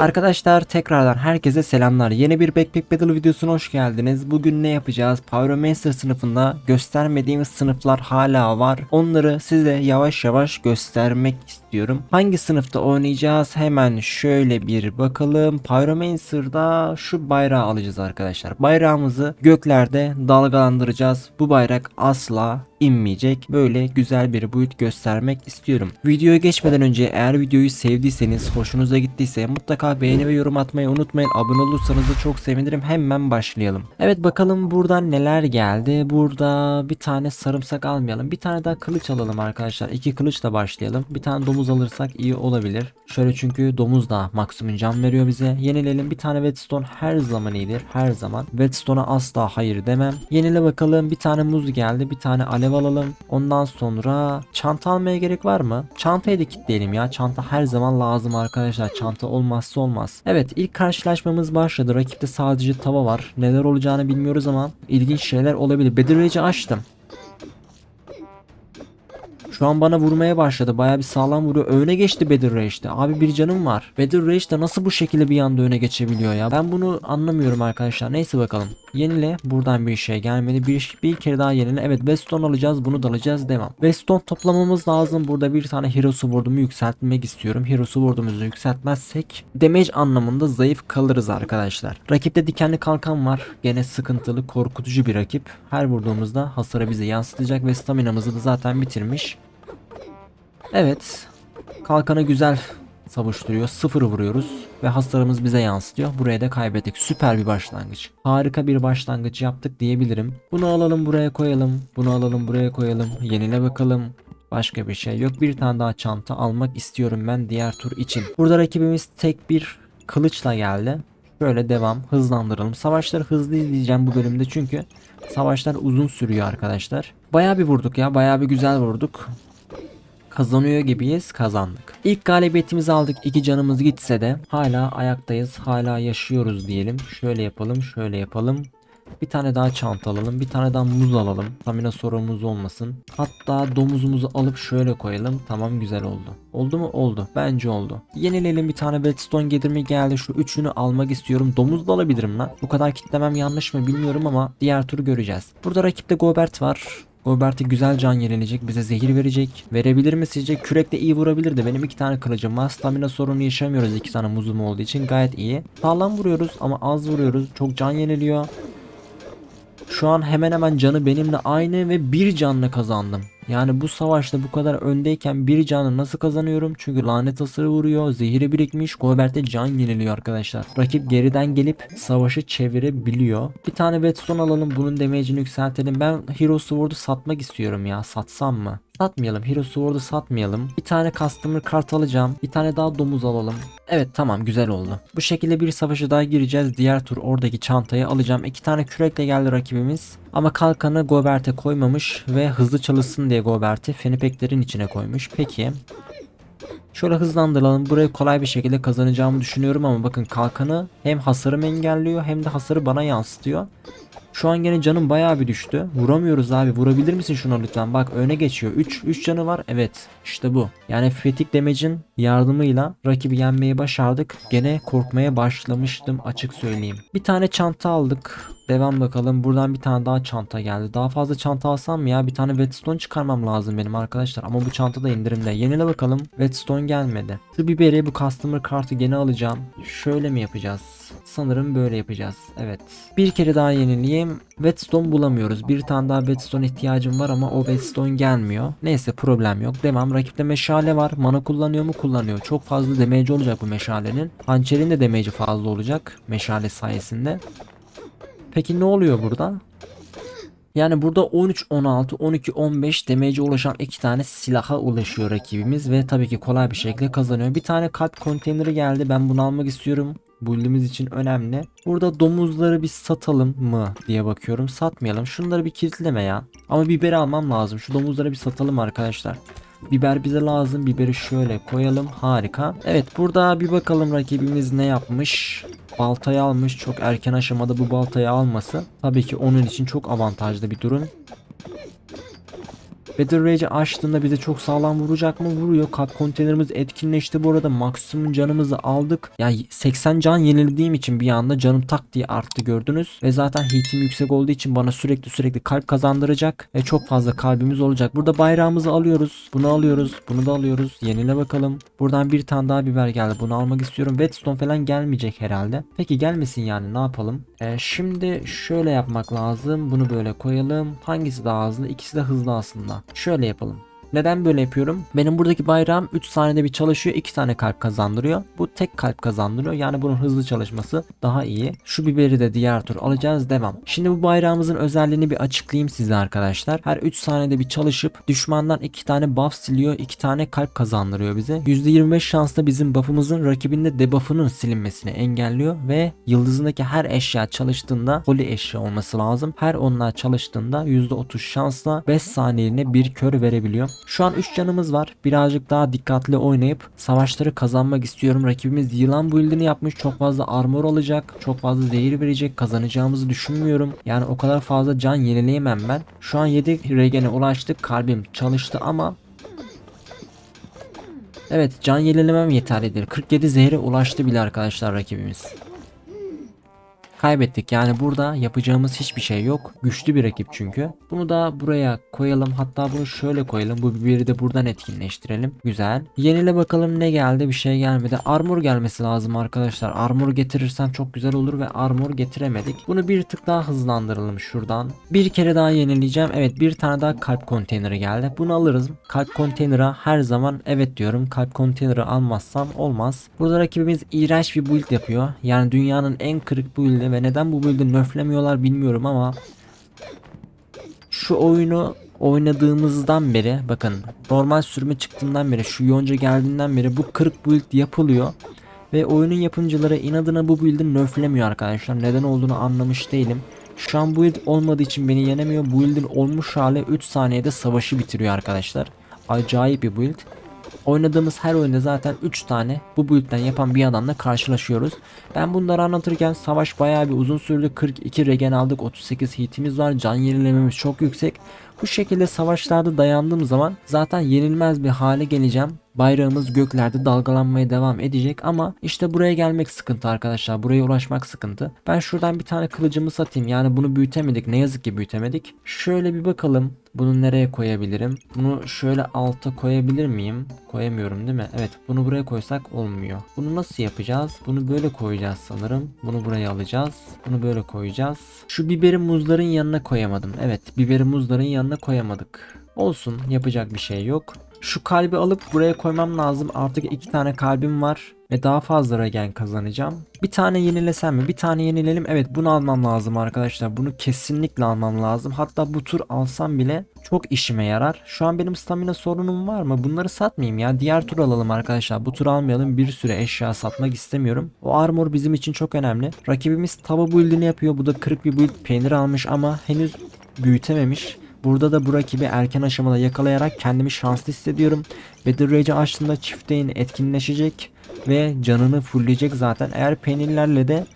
Arkadaşlar tekrardan herkese selamlar. Yeni bir Backpack Battle videosuna hoş geldiniz. Bugün ne yapacağız? Pyromancer sınıfında göstermediğimiz sınıflar hala var. Onları size yavaş yavaş göstermek istiyorum. Hangi sınıfta oynayacağız? Hemen şöyle bir bakalım. Pyromancer'da şu bayrağı alacağız arkadaşlar. Bayrağımızı göklerde dalgalandıracağız. Bu bayrak asla inmeyecek. Böyle güzel bir boyut göstermek istiyorum. Videoya geçmeden önce eğer videoyu sevdiyseniz, hoşunuza gittiyse mutlaka beğeni ve yorum atmayı unutmayın. Abone olursanız da çok sevinirim. Hemen başlayalım. Evet bakalım buradan neler geldi. Burada bir tane sarımsak almayalım. Bir tane daha kılıç alalım arkadaşlar. İki kılıçla başlayalım. Bir tane domuz alırsak iyi olabilir. Şöyle çünkü domuz da maksimum can veriyor bize. Yenilelim. Bir tane whetstone her zaman iyidir. Her zaman. Whetstone'a asla hayır demem. Yenile bakalım. Bir tane muz geldi. Bir tane alev alalım. Ondan sonra çanta almaya gerek var mı? Çantayı da kilitleyelim ya. Çanta her zaman lazım arkadaşlar. Çanta olmazsa olmaz. Evet ilk karşılaşmamız başladı. Rakipte sadece tava var. Neler olacağını bilmiyoruz ama ilginç şeyler olabilir. Bedir açtım. Şu an bana vurmaya başladı. Baya bir sağlam vuruyor. Öne geçti Bedir Rage'de. Abi bir canım var. Bedir Rage nasıl bu şekilde bir anda öne geçebiliyor ya? Ben bunu anlamıyorum arkadaşlar. Neyse bakalım. Yenile. Buradan bir şey gelmedi. Bir, bir kere daha yenile. Evet Weston alacağız. Bunu da alacağız. Devam. Weston toplamamız lazım. Burada bir tane Hero'su vurdumu yükseltmek istiyorum. Hero'su vurdumuzu yükseltmezsek damage anlamında zayıf kalırız arkadaşlar. Rakipte dikenli kalkan var. Gene sıkıntılı, korkutucu bir rakip. Her vurduğumuzda hasarı bize yansıtacak ve staminamızı da zaten bitirmiş. Evet. Kalkanı güzel savuşturuyor. Sıfır vuruyoruz ve hasarımız bize yansıtıyor. Buraya da kaybettik. Süper bir başlangıç. Harika bir başlangıç yaptık diyebilirim. Bunu alalım buraya koyalım. Bunu alalım buraya koyalım. Yenile bakalım. Başka bir şey yok. Bir tane daha çanta almak istiyorum ben diğer tur için. Burada rakibimiz tek bir kılıçla geldi. Böyle devam hızlandıralım. Savaşları hızlı izleyeceğim bu bölümde çünkü savaşlar uzun sürüyor arkadaşlar. Bayağı bir vurduk ya. Bayağı bir güzel vurduk kazanıyor gibiyiz kazandık. İlk galibiyetimizi aldık iki canımız gitse de hala ayaktayız hala yaşıyoruz diyelim. Şöyle yapalım şöyle yapalım. Bir tane daha çanta alalım. Bir tane daha muz alalım. Stamina sorunumuz olmasın. Hatta domuzumuzu alıp şöyle koyalım. Tamam güzel oldu. Oldu mu? Oldu. Bence oldu. Yenileyelim bir tane Whetstone getirme geldi. Şu üçünü almak istiyorum. Domuz da alabilirim lan. Bu kadar kitlemem yanlış mı bilmiyorum ama diğer turu göreceğiz. Burada rakipte Gobert var. Gobert'e güzel can yenilecek. Bize zehir verecek. Verebilir mi sizce? Kürekle iyi vurabilirdi. Benim iki tane kılıcım var. Stamina sorunu yaşamıyoruz iki tane muzum olduğu için. Gayet iyi. Sağlam vuruyoruz ama az vuruyoruz. Çok can yeniliyor. Şu an hemen hemen canı benimle aynı ve bir canla kazandım. Yani bu savaşta bu kadar öndeyken bir canı nasıl kazanıyorum? Çünkü lanet hasarı vuruyor, zehiri birikmiş, Gobert'e can yeniliyor arkadaşlar. Rakip geriden gelip savaşı çevirebiliyor. Bir tane Whetstone alalım, bunun damage'ini yükseltelim. Ben Hero Sword'u satmak istiyorum ya, satsam mı? Satmayalım. Hero Sword'u satmayalım. Bir tane Customer Kart alacağım. Bir tane daha domuz alalım. Evet tamam güzel oldu. Bu şekilde bir savaşa daha gireceğiz. Diğer tur oradaki çantayı alacağım. İki tane kürekle geldi rakibimiz. Ama kalkanı Gobert'e koymamış ve hızlı çalışsın diye Gobert'i Fenipeklerin içine koymuş. Peki. Şöyle hızlandıralım. Burayı kolay bir şekilde kazanacağımı düşünüyorum ama bakın kalkanı hem hasarımı engelliyor hem de hasarı bana yansıtıyor. Şu an gene canım bayağı bir düştü. Vuramıyoruz abi. Vurabilir misin şuna lütfen? Bak öne geçiyor. 3 3 canı var. Evet. işte bu. Yani fetik damage'in yardımıyla rakibi yenmeyi başardık. Gene korkmaya başlamıştım açık söyleyeyim. Bir tane çanta aldık. Devam bakalım. Buradan bir tane daha çanta geldi. Daha fazla çanta alsam mı ya? Bir tane Whetstone çıkarmam lazım benim arkadaşlar. Ama bu çanta da indirimde. Yenile bakalım. Whetstone gelmedi. Şu biberi bu customer kartı gene alacağım. Şöyle mi yapacağız? Sanırım böyle yapacağız. Evet. Bir kere daha yenileyim. Whetstone bulamıyoruz. Bir tane daha Whetstone ihtiyacım var ama o Whetstone gelmiyor. Neyse problem yok. Devam. Rakipte meşale var. Mana kullanıyor mu? Kullanıyor. Çok fazla damage olacak bu meşalenin. Hançerin de damage'i fazla olacak. Meşale sayesinde. Peki ne oluyor burada? Yani burada 13, 16, 12, 15 damage'e ulaşan iki tane silaha ulaşıyor rakibimiz ve tabii ki kolay bir şekilde kazanıyor. Bir tane kalp konteyneri geldi. Ben bunu almak istiyorum. Build'imiz için önemli. Burada domuzları bir satalım mı diye bakıyorum. Satmayalım. Şunları bir kilitleme ya. Ama biberi almam lazım. Şu domuzları bir satalım arkadaşlar. Biber bize lazım. Biberi şöyle koyalım. Harika. Evet burada bir bakalım rakibimiz ne yapmış. Baltayı almış. Çok erken aşamada bu baltayı alması tabii ki onun için çok avantajlı bir durum. Battle Rage'i açtığında bize çok sağlam vuracak mı? Vuruyor. Kalp konteynerimiz etkinleşti bu arada. Maksimum canımızı aldık. Yani 80 can yenildiğim için bir anda canım tak diye arttı gördünüz. Ve zaten hitim yüksek olduğu için bana sürekli sürekli kalp kazandıracak. Ve çok fazla kalbimiz olacak. Burada bayrağımızı alıyoruz. Bunu alıyoruz. Bunu da alıyoruz. Yenile bakalım. Buradan bir tane daha biber geldi. Bunu almak istiyorum. Whetstone falan gelmeyecek herhalde. Peki gelmesin yani ne yapalım? Ee, şimdi şöyle yapmak lazım. Bunu böyle koyalım. Hangisi daha hızlı? İkisi de hızlı aslında. Şöyle yapalım. Neden böyle yapıyorum? Benim buradaki bayrağım 3 saniyede bir çalışıyor. 2 tane kalp kazandırıyor. Bu tek kalp kazandırıyor. Yani bunun hızlı çalışması daha iyi. Şu biberi de diğer tur alacağız. Devam. Şimdi bu bayrağımızın özelliğini bir açıklayayım size arkadaşlar. Her 3 saniyede bir çalışıp düşmandan 2 tane buff siliyor. 2 tane kalp kazandırıyor bize. %25 şansla bizim buff'ımızın rakibinde debuff'ının silinmesini engelliyor ve yıldızındaki her eşya çalıştığında holy eşya olması lazım. Her onlar çalıştığında %30 şansla 5 saniyeliğine bir kör verebiliyor. Şu an 3 canımız var. Birazcık daha dikkatli oynayıp savaşları kazanmak istiyorum. Rakibimiz yılan build'ini yapmış. Çok fazla armor alacak. Çok fazla zehir verecek. Kazanacağımızı düşünmüyorum. Yani o kadar fazla can yenileyemem ben. Şu an 7 regene ulaştık. Kalbim çalıştı ama Evet can yenilemem yeterlidir. 47 zehre ulaştı bile arkadaşlar rakibimiz. Kaybettik yani burada yapacağımız hiçbir şey yok. Güçlü bir rakip çünkü. Bunu da buraya koyalım. Hatta bunu şöyle koyalım. Bu biberi de buradan etkinleştirelim. Güzel. Yenile bakalım ne geldi bir şey gelmedi. Armor gelmesi lazım arkadaşlar. Armor getirirsem çok güzel olur ve armor getiremedik. Bunu bir tık daha hızlandıralım şuradan. Bir kere daha yenileyeceğim. Evet bir tane daha kalp konteyneri geldi. Bunu alırız. Kalp konteynera her zaman evet diyorum. Kalp konteyneri almazsam olmaz. Burada rakibimiz iğrenç bir build yapıyor. Yani dünyanın en kırık build'i ve neden bu build'i nerflemiyorlar bilmiyorum ama şu oyunu oynadığımızdan beri bakın normal sürümü çıktığından beri şu yonca geldiğinden beri bu 40 build yapılıyor. Ve oyunun yapımcıları inadına bu build'i nerflemiyor arkadaşlar. Neden olduğunu anlamış değilim. Şu an build olmadığı için beni yenemiyor. Build'in olmuş hali 3 saniyede savaşı bitiriyor arkadaşlar. Acayip bir build. Oynadığımız her oyunda zaten 3 tane bu build'den yapan bir adamla karşılaşıyoruz. Ben bunları anlatırken savaş bayağı bir uzun sürdü. 42 regen aldık. 38 hitimiz var. Can yenilememiz çok yüksek. Bu şekilde savaşlarda dayandığım zaman zaten yenilmez bir hale geleceğim. Bayrağımız göklerde dalgalanmaya devam edecek ama işte buraya gelmek sıkıntı arkadaşlar. Buraya ulaşmak sıkıntı. Ben şuradan bir tane kılıcımı satayım. Yani bunu büyütemedik. Ne yazık ki büyütemedik. Şöyle bir bakalım. Bunu nereye koyabilirim? Bunu şöyle alta koyabilir miyim? Koyamıyorum değil mi? Evet bunu buraya koysak olmuyor. Bunu nasıl yapacağız? Bunu böyle koyacağız sanırım. Bunu buraya alacağız. Bunu böyle koyacağız. Şu biberi muzların yanına koyamadım. Evet biberi muzların yanına koyamadık. Olsun yapacak bir şey yok. Şu kalbi alıp buraya koymam lazım. Artık iki tane kalbim var. Ve daha fazla regen kazanacağım. Bir tane yenilesem mi? Bir tane yenilelim. Evet bunu almam lazım arkadaşlar. Bunu kesinlikle almam lazım. Hatta bu tur alsam bile çok işime yarar. Şu an benim stamina sorunum var mı? Bunları satmayayım ya. Diğer tur alalım arkadaşlar. Bu tur almayalım. Bir süre eşya satmak istemiyorum. O armor bizim için çok önemli. Rakibimiz tava build'ini yapıyor. Bu da kırık bir build peynir almış ama henüz büyütememiş. Burada da bu rakibi erken aşamada yakalayarak kendimi şanslı hissediyorum. Battle Rage'i açtığında çifteğin etkinleşecek ve canını fullleyecek zaten. Eğer peynirlerle de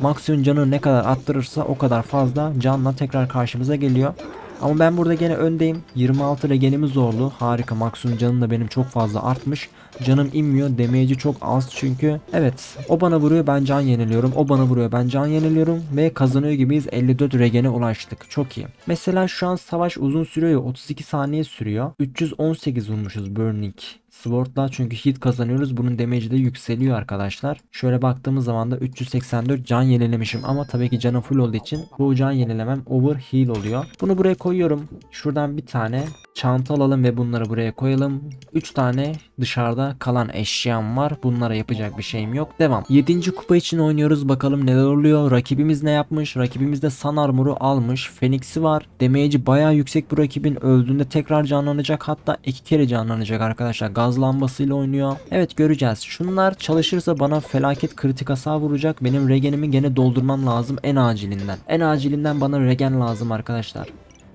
maksimum canı ne kadar attırırsa o kadar fazla canla tekrar karşımıza geliyor. Ama ben burada gene öndeyim. 26 regenimiz zorlu. Harika. Maksimum canım da benim çok fazla artmış. Canım inmiyor. Damage'i çok az çünkü. Evet. O bana vuruyor ben can yeniliyorum. O bana vuruyor ben can yeniliyorum. Ve kazanıyor gibiyiz. 54 regene ulaştık. Çok iyi. Mesela şu an savaş uzun sürüyor ya. 32 saniye sürüyor. 318 vurmuşuz Burning. Sword'la çünkü hit kazanıyoruz. Bunun damage'i de yükseliyor arkadaşlar. Şöyle baktığımız zaman da 384 can yenilemişim ama tabii ki canım full olduğu için bu can yenilemem over heal oluyor. Bunu buraya koyuyorum. Şuradan bir tane çanta alalım ve bunları buraya koyalım. 3 tane dışarıda kalan eşyam var. Bunlara yapacak bir şeyim yok. Devam. 7. kupa için oynuyoruz. Bakalım neler oluyor. Rakibimiz ne yapmış? Rakibimiz de Sun Armor'u almış. Phoenix'i var. Damage'i bayağı yüksek bu rakibin. Öldüğünde tekrar canlanacak. Hatta iki kere canlanacak arkadaşlar. Gaz lambasıyla oynuyor. Evet göreceğiz. Şunlar çalışırsa bana felaket kritik hasar vuracak. Benim regenimi gene doldurmam lazım en acilinden. En acilinden bana regen lazım arkadaşlar.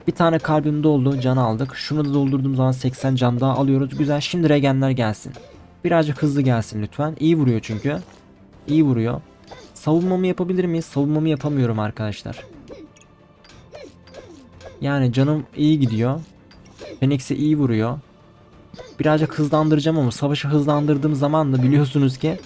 Bir tane kalbim doldu. Can aldık. Şunu da doldurduğum zaman 80 can daha alıyoruz. Güzel. Şimdi regenler gelsin. Birazcık hızlı gelsin lütfen. İyi vuruyor çünkü. İyi vuruyor. Savunmamı yapabilir miyiz? Savunmamı yapamıyorum arkadaşlar. Yani canım iyi gidiyor. Phoenix'e iyi vuruyor. Birazcık hızlandıracağım ama savaşı hızlandırdığım zaman da biliyorsunuz ki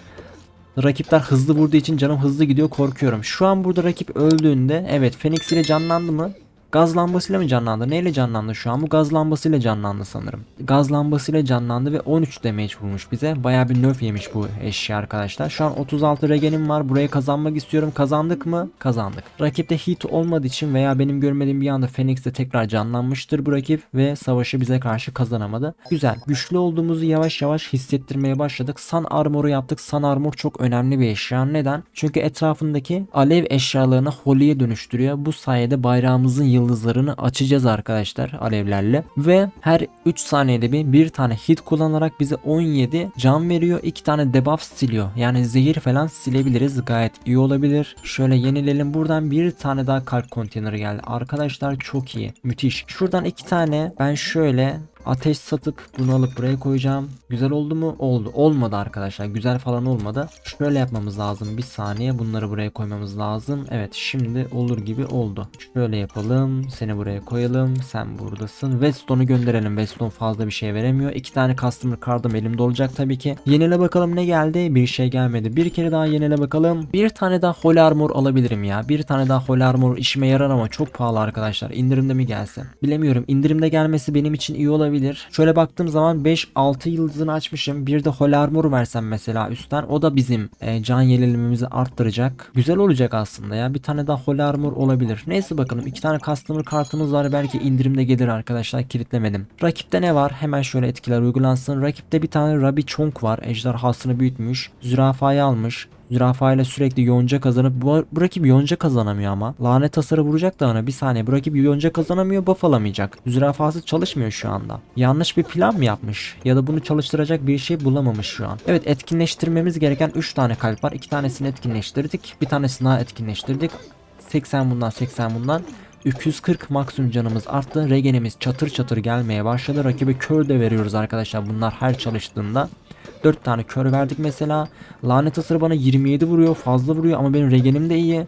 rakipler hızlı vurduğu için canım hızlı gidiyor korkuyorum. Şu an burada rakip öldüğünde evet Phoenix ile canlandı mı? Gaz lambasıyla mı canlandı? Neyle canlandı şu an? Bu gaz lambasıyla canlandı sanırım. Gaz lambasıyla canlandı ve 13 damage vurmuş bize. Bayağı bir nerf yemiş bu eşya arkadaşlar. Şu an 36 regenim var. Buraya kazanmak istiyorum. Kazandık mı? Kazandık. Rakipte hit olmadığı için veya benim görmediğim bir anda Phoenix'te tekrar canlanmıştır bu rakip ve savaşı bize karşı kazanamadı. Güzel. Güçlü olduğumuzu yavaş yavaş hissettirmeye başladık. Sun Armor'u yaptık. Sun Armor çok önemli bir eşya. Neden? Çünkü etrafındaki alev eşyalarını Holy'ye dönüştürüyor. Bu sayede bayrağımızın yıldızlarını açacağız arkadaşlar alevlerle. Ve her 3 saniyede bir bir tane hit kullanarak bize 17 can veriyor. 2 tane debuff siliyor. Yani zehir falan silebiliriz. Gayet iyi olabilir. Şöyle yenilelim. Buradan bir tane daha kalp konteyneri geldi. Arkadaşlar çok iyi. Müthiş. Şuradan iki tane ben şöyle Ateş satıp bunu alıp buraya koyacağım. Güzel oldu mu? Oldu. Olmadı arkadaşlar. Güzel falan olmadı. Şöyle yapmamız lazım. Bir saniye bunları buraya koymamız lazım. Evet şimdi olur gibi oldu. Şöyle yapalım. Seni buraya koyalım. Sen buradasın. Weston'u gönderelim. Weston fazla bir şey veremiyor. İki tane customer card'ım elimde olacak tabii ki. Yenile bakalım ne geldi? Bir şey gelmedi. Bir kere daha yenile bakalım. Bir tane daha Holy Armor alabilirim ya. Bir tane daha Holy Armor işime yarar ama çok pahalı arkadaşlar. İndirimde mi gelsin? Bilemiyorum. İndirimde gelmesi benim için iyi olabilir. Şöyle baktığım zaman 5-6 yıldızını açmışım. Bir de Holy Armor versem mesela üstten o da bizim e, can yenilememizi arttıracak. Güzel olacak aslında ya. Bir tane daha Holy Armor olabilir. Neyse bakalım. iki tane customer kartımız var. Belki indirimde gelir arkadaşlar. Kilitlemedim. Rakipte ne var? Hemen şöyle etkiler uygulansın. Rakipte bir tane Rabbi Chonk var. Ejderhasını büyütmüş. Zürafayı almış. Zürafa ile sürekli yonca kazanıp bu, bu rakip yonca kazanamıyor ama. Lanet hasarı vuracak da ona bir saniye. Bu rakip yonca kazanamıyor buff alamayacak. Zürafası çalışmıyor şu anda. Yanlış bir plan mı yapmış? Ya da bunu çalıştıracak bir şey bulamamış şu an. Evet etkinleştirmemiz gereken 3 tane kalp var. 2 tanesini etkinleştirdik. Bir tanesini daha etkinleştirdik. 80 bundan 80 bundan. 240 maksimum canımız arttı. Regenimiz çatır çatır gelmeye başladı. Rakibe kör de veriyoruz arkadaşlar. Bunlar her çalıştığında. 4 tane kör verdik mesela. Lanet hasarı bana 27 vuruyor. Fazla vuruyor ama benim regenim de iyi.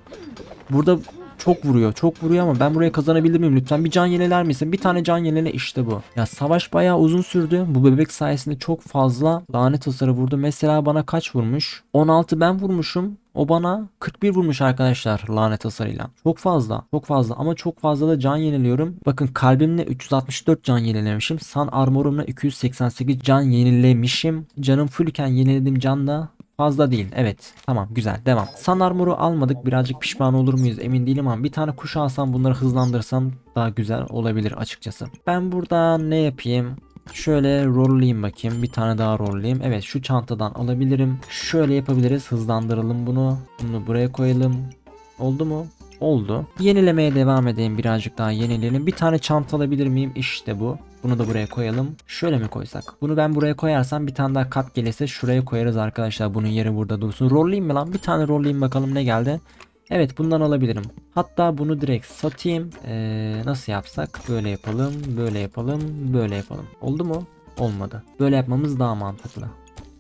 Burada çok vuruyor. Çok vuruyor ama ben buraya kazanabilir miyim lütfen? Bir can yeniler misin? Bir tane can yenile işte bu. Ya savaş bayağı uzun sürdü. Bu bebek sayesinde çok fazla lanet hasarı vurdu. Mesela bana kaç vurmuş? 16 ben vurmuşum. O bana 41 vurmuş arkadaşlar lanet hasarıyla. Çok fazla. Çok fazla ama çok fazla da can yeniliyorum. Bakın kalbimle 364 can yenilemişim. San armorumla 288 can yenilemişim. Canım fullken yenilediğim can da Fazla değil. Evet. Tamam güzel. Devam. San armoru almadık. Birazcık pişman olur muyuz emin değilim ama bir tane kuş alsam bunları hızlandırsam daha güzel olabilir açıkçası. Ben burada ne yapayım? Şöyle rolleyeyim bakayım. Bir tane daha rolleyeyim. Evet şu çantadan alabilirim. Şöyle yapabiliriz. Hızlandıralım bunu. Bunu buraya koyalım. Oldu mu? Oldu. Yenilemeye devam edeyim. Birazcık daha yenileyelim. Bir tane çanta alabilir miyim? İşte bu. Bunu da buraya koyalım. Şöyle mi koysak? Bunu ben buraya koyarsam bir tane daha kap gelirse şuraya koyarız arkadaşlar. Bunun yeri burada dursun. Rolleyeyim mi lan? Bir tane rolleyeyim bakalım ne geldi. Evet bundan alabilirim. Hatta bunu direkt satayım. Ee, nasıl yapsak? Böyle yapalım, böyle yapalım, böyle yapalım. Oldu mu? Olmadı. Böyle yapmamız daha mantıklı.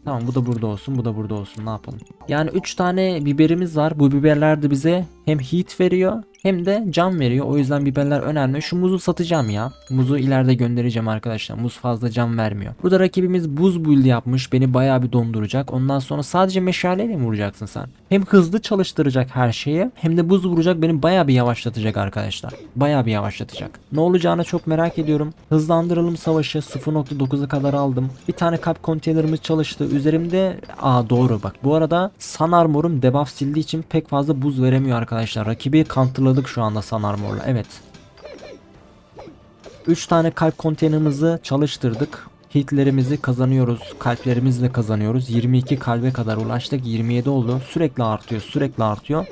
Tamam bu da burada olsun, bu da burada olsun. Ne yapalım? Yani 3 tane biberimiz var. Bu biberler de bize hem heat veriyor hem de can veriyor. O yüzden biberler önemli. Şu muzu satacağım ya. Muzu ileride göndereceğim arkadaşlar. Muz fazla can vermiyor. Burada rakibimiz buz build yapmış. Beni bayağı bir donduracak. Ondan sonra sadece meşaleyle mi vuracaksın sen? Hem hızlı çalıştıracak her şeyi hem de buz vuracak beni bayağı bir yavaşlatacak arkadaşlar. Bayağı bir yavaşlatacak. Ne olacağını çok merak ediyorum. Hızlandıralım savaşı. 0.9'a kadar aldım. Bir tane kap konteynerimiz çalıştı. Üzerimde aa doğru bak. Bu arada Sun Armor'um debuff sildiği için pek fazla buz veremiyor arkadaşlar. Rakibi counterladık şu anda Sun Armor'la. Evet. 3 tane kalp konteynerimizi çalıştırdık. Hitlerimizi kazanıyoruz. Kalplerimizle kazanıyoruz. 22 kalbe kadar ulaştık. 27 oldu. Sürekli artıyor. Sürekli artıyor.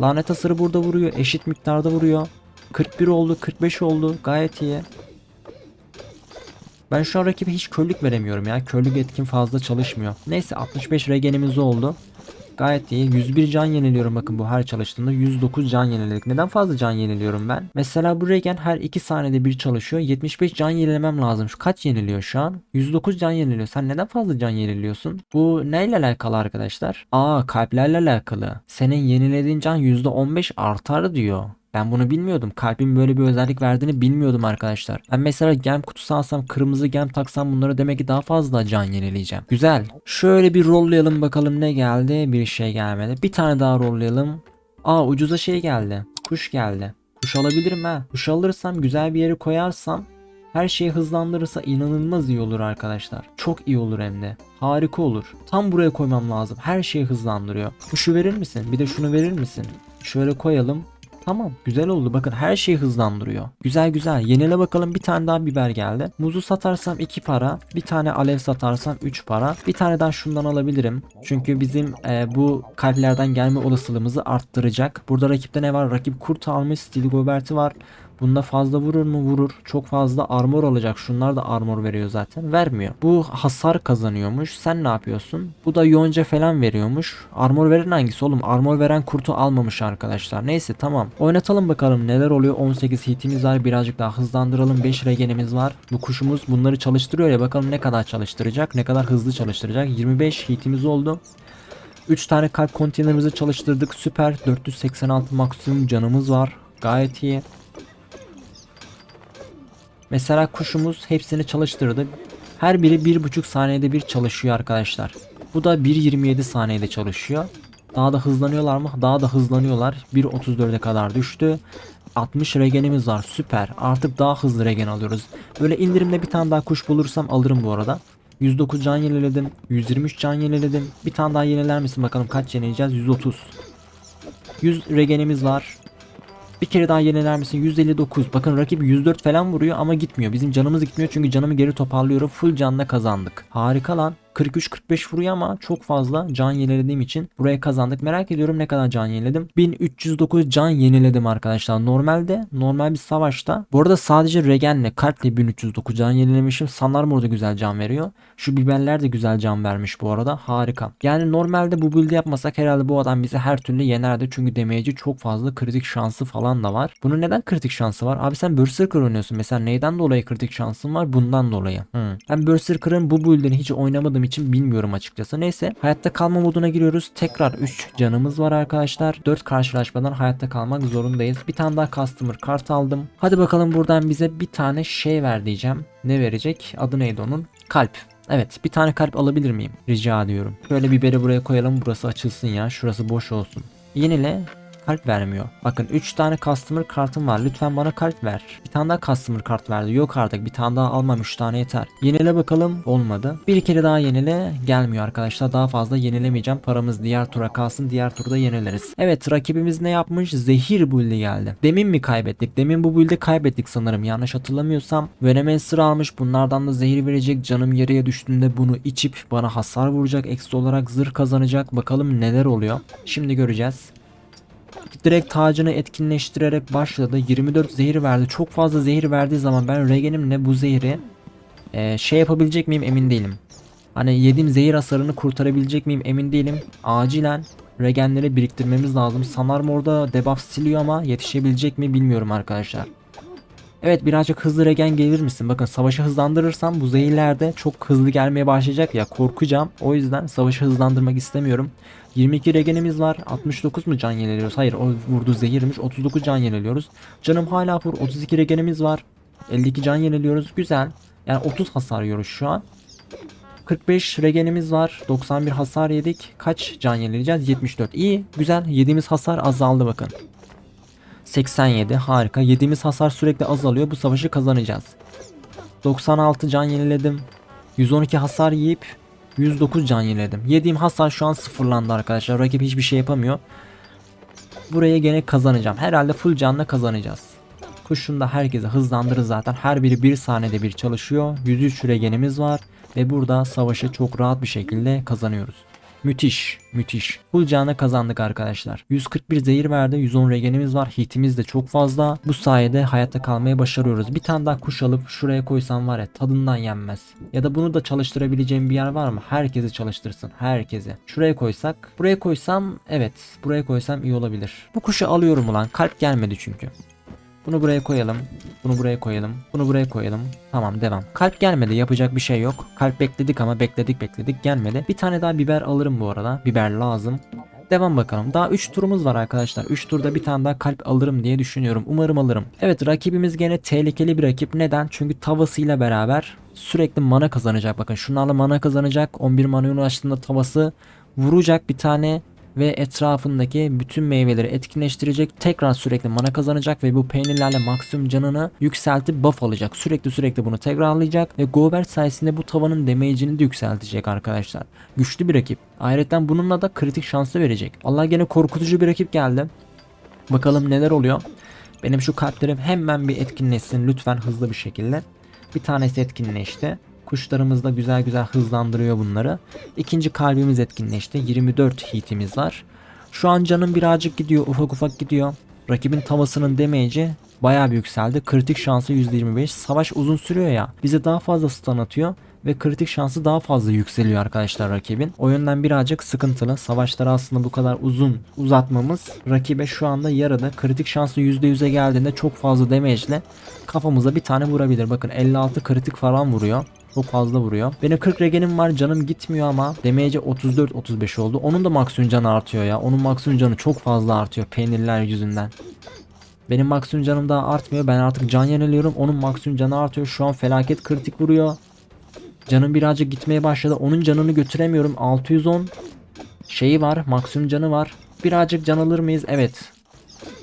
Lanet hasarı burada vuruyor. Eşit miktarda vuruyor. 41 oldu. 45 oldu. Gayet iyi. Ben şu an rakibe hiç körlük veremiyorum ya. Körlük etkin fazla çalışmıyor. Neyse 65 regenimiz oldu. Gayet iyi. 101 can yeniliyorum bakın bu her çalıştığında 109 can yeniledik. Neden fazla can yeniliyorum ben? Mesela bu regen her 2 saniyede bir çalışıyor. 75 can yenilemem lazım. Şu kaç yeniliyor şu an? 109 can yeniliyor. Sen neden fazla can yeniliyorsun? Bu neyle alakalı arkadaşlar? Aa kalplerle alakalı. Senin yenilediğin can %15 artar diyor. Ben bunu bilmiyordum. Kalbin böyle bir özellik verdiğini bilmiyordum arkadaşlar. Ben mesela gem kutusu alsam, kırmızı gem taksam bunları demek ki daha fazla can yenileyeceğim. Güzel. Şöyle bir rollayalım bakalım ne geldi. Bir şey gelmedi. Bir tane daha rollayalım. Aa ucuza şey geldi. Kuş geldi. Kuş alabilirim ha. Kuş alırsam güzel bir yere koyarsam her şeyi hızlandırırsa inanılmaz iyi olur arkadaşlar. Çok iyi olur hem de. Harika olur. Tam buraya koymam lazım. Her şeyi hızlandırıyor. Kuşu verir misin? Bir de şunu verir misin? Şöyle koyalım. Tamam güzel oldu bakın her şeyi hızlandırıyor. Güzel güzel yenile bakalım bir tane daha biber geldi. Muzu satarsam 2 para. Bir tane alev satarsam 3 para. Bir tane daha şundan alabilirim. Çünkü bizim e, bu kalplerden gelme olasılığımızı arttıracak. Burada rakipte ne var? Rakip kurt almış. Steel Gobert'i var. Bunda fazla vurur mu? Vurur. Çok fazla armor alacak. Şunlar da armor veriyor zaten. Vermiyor. Bu hasar kazanıyormuş. Sen ne yapıyorsun? Bu da yonca falan veriyormuş. Armor veren hangisi oğlum? Armor veren kurtu almamış arkadaşlar. Neyse tamam. Oynatalım bakalım neler oluyor. 18 hitimiz var. Birazcık daha hızlandıralım. 5 regenimiz var. Bu kuşumuz bunları çalıştırıyor ya. Bakalım ne kadar çalıştıracak. Ne kadar hızlı çalıştıracak. 25 hitimiz oldu. 3 tane kalp konteynerimizi çalıştırdık. Süper. 486 maksimum canımız var. Gayet iyi. Mesela kuşumuz hepsini çalıştırdı. Her biri 1.5 saniyede bir çalışıyor arkadaşlar. Bu da 1.27 saniyede çalışıyor. Daha da hızlanıyorlar mı? Daha da hızlanıyorlar. 1.34'e kadar düştü. 60 regenimiz var. Süper. Artık daha hızlı regen alıyoruz. Böyle indirimde bir tane daha kuş bulursam alırım bu arada. 109 can yeniledim. 123 can yeniledim. Bir tane daha yeniler misin bakalım kaç yenileyeceğiz? 130. 100 regenimiz var. Bir kere daha yeniler misin? 159. Bakın rakip 104 falan vuruyor ama gitmiyor. Bizim canımız gitmiyor çünkü canımı geri toparlıyorum. Full canla kazandık. Harika lan. 43-45 vuruyor ama çok fazla can yenilediğim için buraya kazandık. Merak ediyorum ne kadar can yeniledim. 1309 can yeniledim arkadaşlar. Normalde normal bir savaşta bu arada sadece regenle kalple 1309 can yenilemişim. Sanlar burada güzel can veriyor. Şu biberler de güzel can vermiş bu arada. Harika. Yani normalde bu build'i yapmasak herhalde bu adam bizi her türlü yenerdi. Çünkü damage'i çok fazla kritik şansı falan da var. Bunun neden kritik şansı var? Abi sen Berserker oynuyorsun. Mesela neyden dolayı kritik şansın var? Bundan dolayı. Hmm. Ben Berserker'ın bu build'ini hiç oynamadığım için bilmiyorum açıkçası. Neyse hayatta kalma moduna giriyoruz. Tekrar 3 canımız var arkadaşlar. 4 karşılaşmadan hayatta kalmak zorundayız. Bir tane daha customer kart aldım. Hadi bakalım buradan bize bir tane şey ver diyeceğim. Ne verecek? Adı neydi onun? Kalp. Evet bir tane kalp alabilir miyim? Rica ediyorum. Şöyle biberi buraya koyalım. Burası açılsın ya. Şurası boş olsun. Yenile kalp vermiyor. Bakın 3 tane customer kartım var. Lütfen bana kalp ver. Bir tane daha customer kart verdi. Yok artık bir tane daha almam 3 tane yeter. Yenile bakalım. Olmadı. Bir kere daha yenile gelmiyor arkadaşlar. Daha fazla yenilemeyeceğim. Paramız diğer tura kalsın. Diğer turda yenileriz. Evet rakibimiz ne yapmış? Zehir build'i geldi. Demin mi kaybettik? Demin bu build'i kaybettik sanırım. Yanlış hatırlamıyorsam. Venemancer almış. Bunlardan da zehir verecek. Canım yarıya düştüğünde bunu içip bana hasar vuracak. Ekstra olarak zırh kazanacak. Bakalım neler oluyor. Şimdi göreceğiz. Direkt tacını etkinleştirerek başladı. 24 zehir verdi. Çok fazla zehir verdiği zaman ben regenimle bu zehri e, şey yapabilecek miyim emin değilim. Hani yediğim zehir hasarını kurtarabilecek miyim emin değilim. Acilen regenleri biriktirmemiz lazım. Sanarım orada debuff siliyor ama yetişebilecek mi bilmiyorum arkadaşlar. Evet birazcık hızlı regen gelir misin? Bakın savaşı hızlandırırsam bu zehirler de çok hızlı gelmeye başlayacak ya korkacağım. O yüzden savaşı hızlandırmak istemiyorum. 22 regenimiz var. 69 mu can yeniliyoruz? Hayır o vurdu zehirmiş. 39 can yeniliyoruz. Canım hala full. 32 regenimiz var. 52 can yeniliyoruz. Güzel. Yani 30 hasar yiyoruz şu an. 45 regenimiz var. 91 hasar yedik. Kaç can yenileyeceğiz? 74. İyi. Güzel. Yediğimiz hasar azaldı bakın. 87 harika. Yediğimiz hasar sürekli azalıyor. Bu savaşı kazanacağız. 96 can yeniledim. 112 hasar yiyip 109 can yeniledim. Yediğim hasar şu an sıfırlandı arkadaşlar. Rakip hiçbir şey yapamıyor. Buraya gene kazanacağım. Herhalde full canla kazanacağız. Kuşun da herkese hızlandırır zaten. Her biri 1 saniyede bir çalışıyor. 103 regenimiz var. Ve burada savaşı çok rahat bir şekilde kazanıyoruz. Müthiş, müthiş. Full canla kazandık arkadaşlar. 141 zehir verdi, 110 regenimiz var. Hitimiz de çok fazla. Bu sayede hayatta kalmayı başarıyoruz. Bir tane daha kuş alıp şuraya koysam var ya tadından yenmez. Ya da bunu da çalıştırabileceğim bir yer var mı? Herkesi çalıştırsın, herkesi. Şuraya koysak, buraya koysam evet, buraya koysam iyi olabilir. Bu kuşu alıyorum ulan. Kalp gelmedi çünkü. Bunu buraya koyalım. Bunu buraya koyalım. Bunu buraya koyalım. Tamam devam. Kalp gelmedi yapacak bir şey yok. Kalp bekledik ama bekledik bekledik gelmedi. Bir tane daha biber alırım bu arada. Biber lazım. Devam bakalım. Daha 3 turumuz var arkadaşlar. 3 turda bir tane daha kalp alırım diye düşünüyorum. Umarım alırım. Evet rakibimiz gene tehlikeli bir rakip. Neden? Çünkü tavasıyla beraber sürekli mana kazanacak. Bakın şunlarla mana kazanacak. 11 manaya ulaştığında tavası vuracak bir tane ve etrafındaki bütün meyveleri etkinleştirecek. Tekrar sürekli mana kazanacak ve bu peynirlerle maksimum canını yükseltip buff alacak. Sürekli sürekli bunu tekrarlayacak ve Gobert sayesinde bu tavanın damage'ini de yükseltecek arkadaşlar. Güçlü bir rakip. Ayrıca bununla da kritik şansı verecek. Allah gene korkutucu bir rakip geldi. Bakalım neler oluyor. Benim şu kalplerim hemen bir etkinleşsin lütfen hızlı bir şekilde. Bir tanesi etkinleşti. Kuşlarımız da güzel güzel hızlandırıyor bunları. İkinci kalbimiz etkinleşti. 24 hitimiz var. Şu an canım birazcık gidiyor. Ufak ufak gidiyor. Rakibin tavasının damage'i bayağı bir yükseldi. Kritik şansı %25. Savaş uzun sürüyor ya. Bize daha fazla stun atıyor ve kritik şansı daha fazla yükseliyor arkadaşlar rakibin. O yönden birazcık sıkıntılı. Savaşları aslında bu kadar uzun uzatmamız rakibe şu anda yaradı. Kritik şansı %100'e geldiğinde çok fazla damage ile kafamıza bir tane vurabilir. Bakın 56 kritik falan vuruyor. Çok fazla vuruyor. Benim 40 regenim var canım gitmiyor ama damage'e 34-35 oldu. Onun da maksimum canı artıyor ya. Onun maksimum canı çok fazla artıyor peynirler yüzünden. Benim maksimum canım daha artmıyor. Ben artık can yeniliyorum. Onun maksimum canı artıyor. Şu an felaket kritik vuruyor. Canım birazcık gitmeye başladı. Onun canını götüremiyorum. 610 şeyi var. Maksimum canı var. Birazcık can alır mıyız? Evet.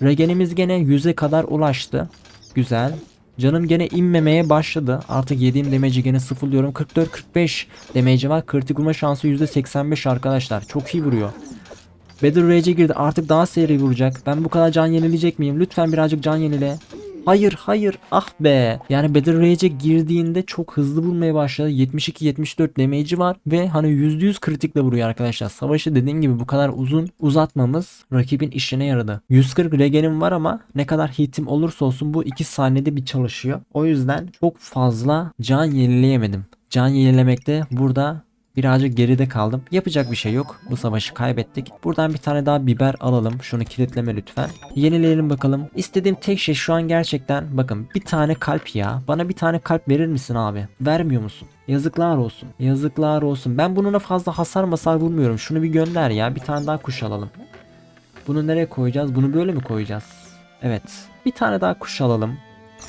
Regenimiz gene 100'e kadar ulaştı. Güzel. Canım gene inmemeye başladı. Artık yediğim damage'i gene sıfırlıyorum. 44-45 damage'i var. Kritik vurma şansı %85 arkadaşlar. Çok iyi vuruyor. Battle Rage'e girdi. Artık daha seri vuracak. Ben bu kadar can yenileyecek miyim? Lütfen birazcık can yenile. Hayır hayır ah be. Yani Battle Rage'e girdiğinde çok hızlı vurmaya başladı. 72-74 damage'i var ve hani %100 kritikle vuruyor arkadaşlar. Savaşı dediğim gibi bu kadar uzun uzatmamız rakibin işine yaradı. 140 regenim var ama ne kadar hitim olursa olsun bu 2 saniyede bir çalışıyor. O yüzden çok fazla can yenileyemedim. Can yenilemekte burada Birazcık geride kaldım. Yapacak bir şey yok. Bu savaşı kaybettik. Buradan bir tane daha biber alalım. Şunu kilitleme lütfen. Yenileyelim bakalım. İstediğim tek şey şu an gerçekten bakın bir tane kalp ya. Bana bir tane kalp verir misin abi? Vermiyor musun? Yazıklar olsun. Yazıklar olsun. Ben bununla fazla hasar masar vurmuyorum. Şunu bir gönder ya. Bir tane daha kuş alalım. Bunu nereye koyacağız? Bunu böyle mi koyacağız? Evet. Bir tane daha kuş alalım.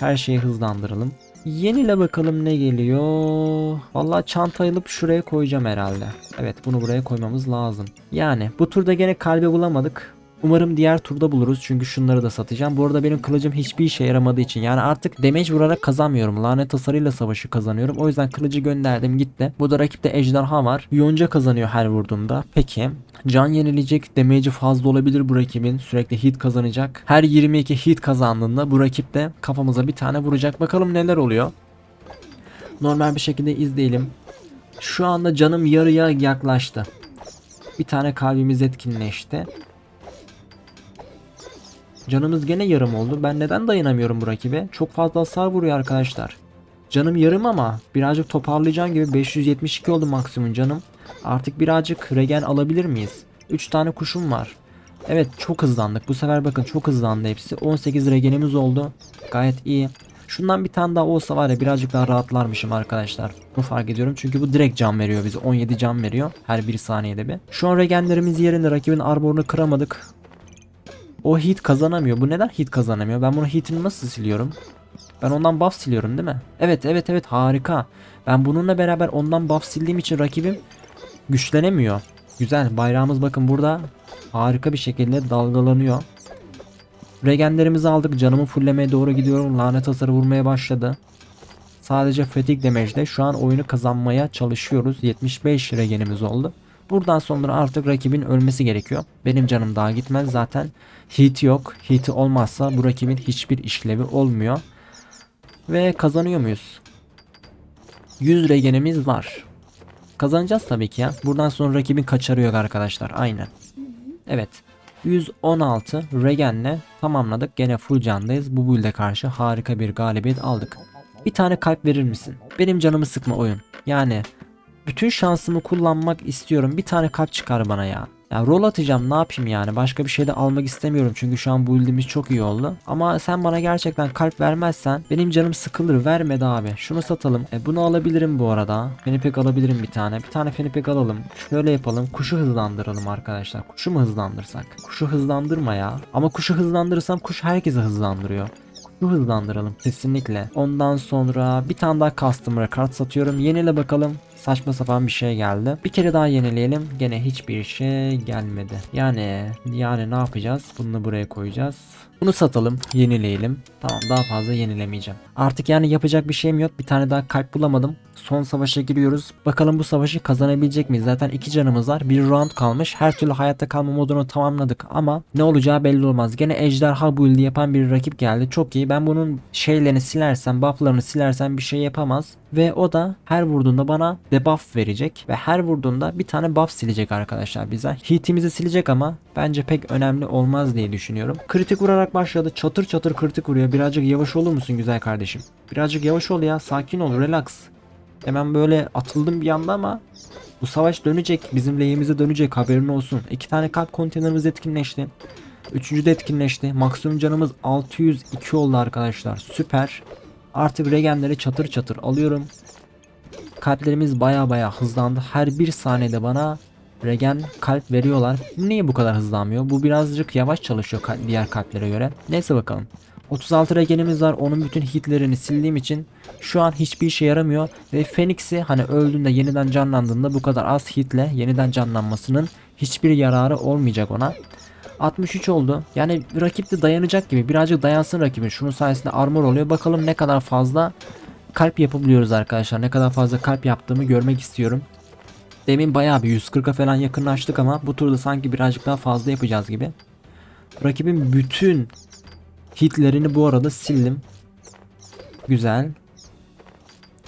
Her şeyi hızlandıralım. Yenile bakalım ne geliyor. Vallahi çantayı alıp şuraya koyacağım herhalde. Evet bunu buraya koymamız lazım. Yani bu turda gene kalbi bulamadık. Umarım diğer turda buluruz çünkü şunları da satacağım. Bu arada benim kılıcım hiçbir işe yaramadığı için yani artık damage vurarak kazanmıyorum. Lanet hasarıyla savaşı kazanıyorum. O yüzden kılıcı gönderdim gitti. Bu da rakipte ejderha var. Yonca kazanıyor her vurduğunda. Peki can yenileyecek damage'i fazla olabilir bu rakibin. Sürekli hit kazanacak. Her 22 hit kazandığında bu rakip de kafamıza bir tane vuracak. Bakalım neler oluyor. Normal bir şekilde izleyelim. Şu anda canım yarıya yaklaştı. Bir tane kalbimiz etkinleşti. Canımız gene yarım oldu. Ben neden dayanamıyorum bu rakibe? Çok fazla hasar vuruyor arkadaşlar. Canım yarım ama birazcık toparlayacağım gibi 572 oldu maksimum canım. Artık birazcık regen alabilir miyiz? 3 tane kuşum var. Evet çok hızlandık. Bu sefer bakın çok hızlandı hepsi. 18 regenimiz oldu. Gayet iyi. Şundan bir tane daha olsa var ya birazcık daha rahatlarmışım arkadaşlar. Bunu fark ediyorum çünkü bu direkt can veriyor bize. 17 can veriyor her bir saniyede bir. Şu an regenlerimiz yerinde rakibin arborunu kıramadık. O hit kazanamıyor. Bu neden hit kazanamıyor? Ben bunu hitini nasıl siliyorum? Ben ondan buff siliyorum değil mi? Evet evet evet harika. Ben bununla beraber ondan buff sildiğim için rakibim güçlenemiyor. Güzel bayrağımız bakın burada harika bir şekilde dalgalanıyor. Regenlerimizi aldık. Canımı fullemeye doğru gidiyorum. Lanet hasarı vurmaya başladı. Sadece fatigue damage'de şu an oyunu kazanmaya çalışıyoruz. 75 regenimiz oldu. Buradan sonra artık rakibin ölmesi gerekiyor. Benim canım daha gitmez zaten. Heat yok. Heat'i olmazsa bu rakibin hiçbir işlevi olmuyor. Ve kazanıyor muyuz? 100 regenimiz var. Kazanacağız tabii ki ya. Buradan sonra rakibin kaçarı yok arkadaşlar. Aynen. Evet. 116 regenle tamamladık. Gene full candayız. Bu build'e karşı harika bir galibiyet aldık. Bir tane kalp verir misin? Benim canımı sıkma oyun. Yani bütün şansımı kullanmak istiyorum. Bir tane kalp çıkar bana ya. Ya rol atacağım ne yapayım yani başka bir şey de almak istemiyorum çünkü şu an build'imiz çok iyi oldu. Ama sen bana gerçekten kalp vermezsen benim canım sıkılır vermedi abi. Şunu satalım. E, bunu alabilirim bu arada. Fenipek alabilirim bir tane. Bir tane fenipek alalım. Şöyle yapalım. Kuşu hızlandıralım arkadaşlar. Kuşu mu hızlandırsak? Kuşu hızlandırma ya. Ama kuşu hızlandırırsam kuş herkese hızlandırıyor. Kuşu hızlandıralım kesinlikle. Ondan sonra bir tane daha customer kart satıyorum. Yenile bakalım. Saçma sapan bir şey geldi. Bir kere daha yenileyelim. Gene hiçbir şey gelmedi. Yani yani ne yapacağız? Bunu buraya koyacağız. Bunu satalım, yenileyelim. Tamam daha fazla yenilemeyeceğim. Artık yani yapacak bir şeyim yok. Bir tane daha kalp bulamadım. Son savaşa giriyoruz. Bakalım bu savaşı kazanabilecek miyiz? Zaten iki canımız var. Bir round kalmış. Her türlü hayatta kalma modunu tamamladık ama ne olacağı belli olmaz. Gene ejderha build'i yapan bir rakip geldi. Çok iyi. Ben bunun şeylerini silersem, buff'larını silersem bir şey yapamaz. Ve o da her vurduğunda bana debuff verecek. Ve her vurduğunda bir tane buff silecek arkadaşlar bize. Hitimizi silecek ama bence pek önemli olmaz diye düşünüyorum. Kritik vurarak başladı. Çatır çatır kritik vuruyor. Birazcık yavaş olur musun güzel kardeşim? Birazcık yavaş ol ya. Sakin ol. Relax. Hemen böyle atıldım bir anda ama bu savaş dönecek. Bizim lehimize dönecek. Haberin olsun. İki tane kalp konteynerimiz etkinleşti. Üçüncü de etkinleşti. Maksimum canımız 602 oldu arkadaşlar. Süper. Artık regenleri çatır çatır alıyorum. Kalplerimiz baya baya hızlandı. Her bir saniyede bana regen kalp veriyorlar. Niye bu kadar hızlanmıyor? Bu birazcık yavaş çalışıyor diğer kalplere göre. Neyse bakalım. 36 regenimiz var. Onun bütün hitlerini sildiğim için şu an hiçbir işe yaramıyor. Ve Phoenix'i hani öldüğünde yeniden canlandığında bu kadar az hitle yeniden canlanmasının hiçbir yararı olmayacak ona. 63 oldu. Yani rakip de dayanacak gibi. Birazcık dayansın rakibin. Şunun sayesinde armor oluyor. Bakalım ne kadar fazla kalp yapabiliyoruz arkadaşlar. Ne kadar fazla kalp yaptığımı görmek istiyorum. Demin bayağı bir 140'a falan yakınlaştık ama bu turda sanki birazcık daha fazla yapacağız gibi. Rakibin bütün hitlerini bu arada sildim. Güzel.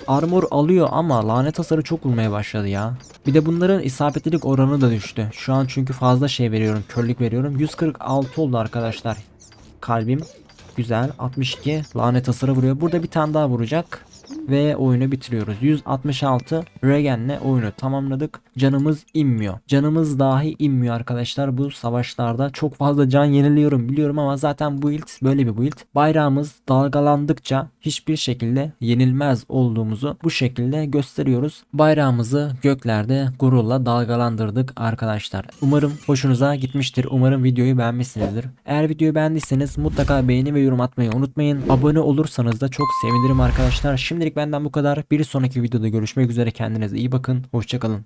Armor alıyor ama lanet hasarı çok vurmaya başladı ya. Bir de bunların isabetlilik oranı da düştü. Şu an çünkü fazla şey veriyorum, körlük veriyorum. 146 oldu arkadaşlar. Kalbim. Güzel. 62 lanet hasarı vuruyor. Burada bir tane daha vuracak. Ve oyunu bitiriyoruz. 166 Regen'le oyunu tamamladık. Canımız inmiyor. Canımız dahi inmiyor arkadaşlar bu savaşlarda. Çok fazla can yeniliyorum biliyorum ama zaten bu build böyle bir build. Bayrağımız dalgalandıkça hiçbir şekilde yenilmez olduğumuzu bu şekilde gösteriyoruz. Bayrağımızı göklerde gururla dalgalandırdık arkadaşlar. Umarım hoşunuza gitmiştir. Umarım videoyu beğenmişsinizdir. Eğer videoyu beğendiyseniz mutlaka beğeni ve yorum atmayı unutmayın. Abone olursanız da çok sevinirim arkadaşlar. Şimdilik benden bu kadar. Bir sonraki videoda görüşmek üzere. Kendinize iyi bakın. Hoşçakalın.